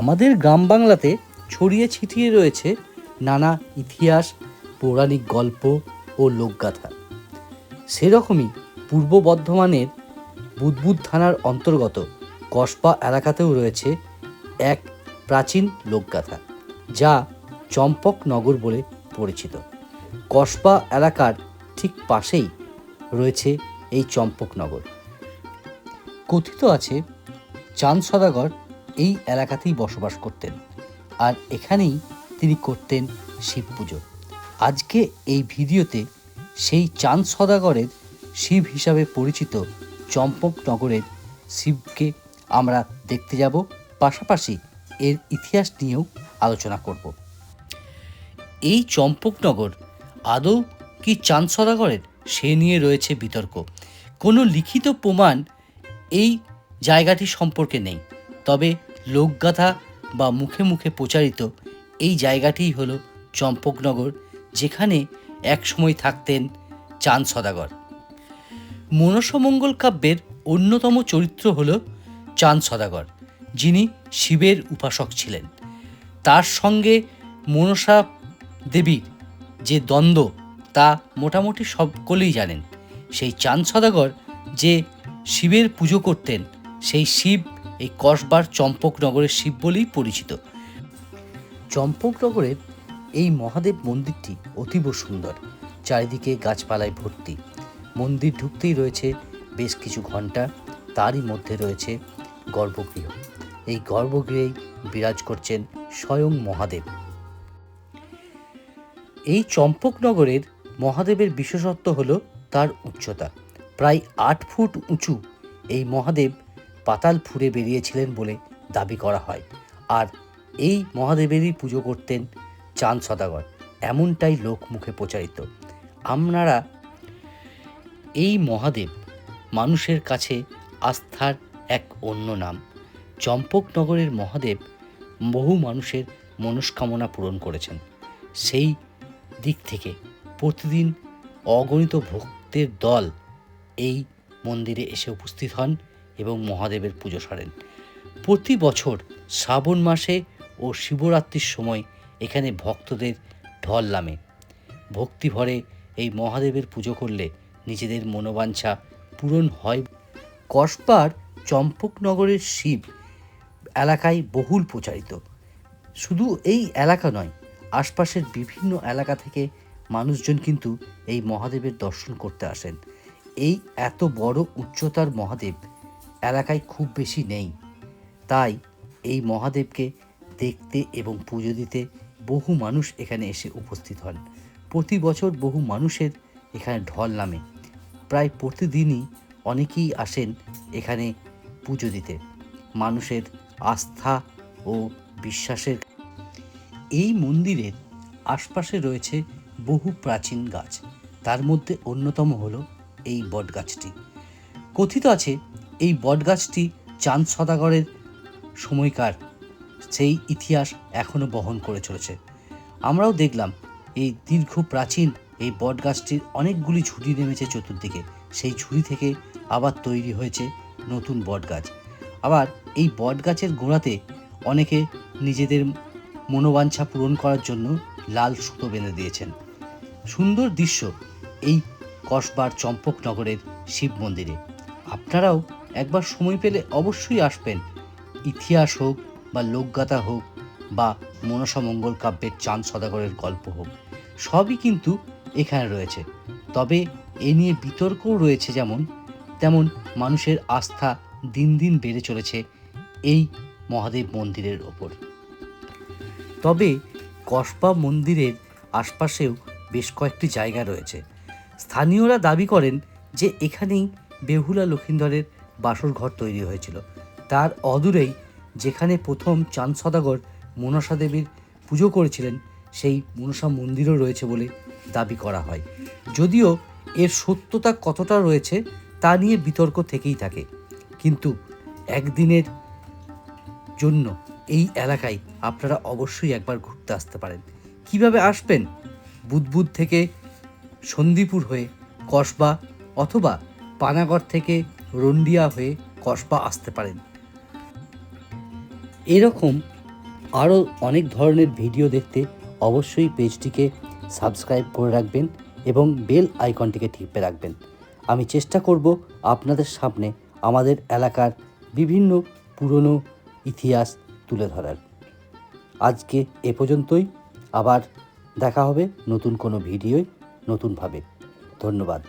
আমাদের গ্রাম বাংলাতে ছড়িয়ে ছিটিয়ে রয়েছে নানা ইতিহাস, পৌরাণিক গল্প ও লোকগাথা। সেরকমই পূর্ব বর্ধমানের বুদবুদ থানার অন্তর্গত কসবা এলাকাতেও রয়েছে এক প্রাচীন লোকগাথা, যা চম্পকনগর বলে পরিচিত। কসবা এলাকার ঠিক পাশেই রয়েছে এই চম্পকনগর কথিত আছে চাঁদ সদাগর এই এলাকাতেই বসবাস করতেন। আর এখানেই তিনি করতেন শিব পুজো। আজকে এই ভিডিওতে সেই চাঁদ সদাগরের শিব হিসাবে পরিচিত চম্পকনগরের শিবকে আমরা দেখতে যাব। পাশাপাশি এর ইতিহাস নিয়েও আলোচনা করব। এই চম্পকনগর আদৌ কি চাঁদ সদাগরের সে নিয়ে রয়েছে বিতর্ক? কোনো লিখিত প্রমাণ এই জায়গাটি সম্পর্কে নেই। তবে লোকগাথা বা মুখে মুখে প্রচারিত এই জায়গাটিই হলো চম্পকনগর, যেখানে একসময় থাকতেন চাঁদ সদাগর। মনসমঙ্গল কাব্যের অন্যতম চরিত্র হল চাঁদ সদাগর, যিনি শিবের উপাসক ছিলেন। তার সঙ্গে মনসা দেবীর যে দ্বন্দ্ব, তা মোটামুটি সকলেই জানেন। সেই চাঁদ সদাগর যে শিবের পুজো করতেন, সেই শিব এই কসবার চম্পকনগরের শিব বলেই পরিচিত। চম্পকনগরের এই মহাদেব মন্দিরটি অতীব সুন্দর, চারিদিকে গাছপালায় ভর্তি। মন্দির ঢুকতেই রয়েছে বেশ কিছু ঘণ্টা তারই মধ্যে রয়েছে গর্ভগৃহ। এই গর্ভগৃহেই বিরাজ করছেন স্বয়ং মহাদেব। এই চম্পকনগরের মহাদেবের বিশেষত্ব হল তার উচ্চতা। প্রায় আট ফুট উঁচু এই মহাদেব পাতাল ফুঁড়ে বেরিয়েছিলেন বলে দাবি করা হয়। আর এই মহাদেবেরই পুজো করতেন চাঁদ সদাগর। এমনটাই লোক মুখে প্রচারিত। আপনারা এই মহাদেব মানুষের কাছে আস্থার এক অন্য নাম। চম্পকনগরের মহাদেব বহু মানুষের মনস্কামনা পূরণ করেছেন। সেই দিক থেকে প্রতিদিন অগণিত ভক্তের দল এই মন্দিরে এসে উপস্থিত হন। এবং মহাদেবের পুজো সারেন। প্রতি বছর শ্রাবণ মাসে ও শিবরাত্রির সময় এখানে ভক্তদের ঢল নামে। ভক্তি ভরে এই মহাদেবের পুজো করলে নিজেদের মনোবাঞ্ছা পূরণ হয়। কসবার চম্পকনগরের শিব এলাকায় বহুল প্রচারিত। শুধু এই এলাকা নয়, আশপাশের বিভিন্ন এলাকা থেকে মানুষজন কিন্তু এই মহাদেবের দর্শন করতে আসেন। এই এত বড় উচ্চতার মহাদেব এলাকায় খুব বেশি নেই। তাই এই মহাদেবকে দেখতে এবং পুজো দিতে বহু মানুষ এখানে এসে উপস্থিত হন। প্রতি বছর বহু মানুষের এখানে ঢল নামে। প্রায় প্রতিদিনই অনেকেই আসেন এখানে পুজো দিতে। মানুষের আস্থা ও বিশ্বাসের এই মন্দিরের আশপাশে রয়েছে বহু প্রাচীন গাছ। তার মধ্যে অন্যতম হলো এই বটগাছটি। কথিত আছে এই বটগাছটি চাঁদ সদাগরের সময়কার, সেই ইতিহাস এখনও বহন করে চলেছে। আমরাও দেখলাম, এই দীর্ঘ প্রাচীন এই বটগাছটির অনেকগুলি ঝুড়ি নেমেছে চতুর্দিকে। সেই ঝুড়ি থেকে আবার তৈরি হয়েছে নতুন বটগাছ। আবার এই বটগাছের গোড়াতে অনেকে নিজেদের মনোবাঞ্ছা পূরণ করার জন্য লাল সুতো বেঁধে দিয়েছেন। সুন্দর দৃশ্য এই কসবার চম্পকনগরের শিব মন্দিরে। আপনারাও একবার সময় পেলে অবশ্যই আসবেন। ইতিহাস হোক বা লোকগাথা হোক বা মনসা মঙ্গল কাব্যের চাঁদ সদাগরের গল্প হোক, সবই কিন্তু এখানে রয়েছে। তবে এ নিয়ে বিতর্কও রয়েছে যেমন, তেমন মানুষের আস্থা দিন দিন বেড়ে চলেছে এই মহাদেব মন্দিরের ওপর। তবে কসবা মন্দিরের আশপাশেও বেশ কয়েকটি জায়গা রয়েছে। স্থানীয়রা দাবি করেন যে এখানেই বেহুলা লক্ষিন্দরের বাসর ঘর তৈরি হয়েছিল। তার অদূরেই যেখানে প্রথম চাঁদ সদাগর মনসা দেবীর পুজো করেছিলেন, সেই মনসা মন্দিরও রয়েছে বলে দাবি করা হয়। যদিও এর সত্যতা কতটা রয়েছে, তা নিয়ে বিতর্ক থেকেই থাকে। কিন্তু একদিনের জন্য এই এলাকায় আপনারা অবশ্যই একবার ঘুরতে আসতে পারেন। কীভাবে আসবেন? বুদবুদ থেকে সন্দীপুর হয়ে কসবা অথবা পানাগড় থেকে রন্ডিয়া হয়ে কসবা আসতে পারেন। এরকম আরও অনেক ধরনের ভিডিও দেখতে অবশ্যই পেজটিকে সাবস্ক্রাইব করে রাখবেন এবং বেল আইকনটিকে টিপে রাখবেন। আমি চেষ্টা করব আপনাদের সামনে আমাদের এলাকার বিভিন্ন পুরনো ইতিহাস তুলে ধরার। আজকে এ পর্যন্তই। আবার দেখা হবে নতুন কোনো ভিডিওয় নতুনভাবে। ধন্যবাদ।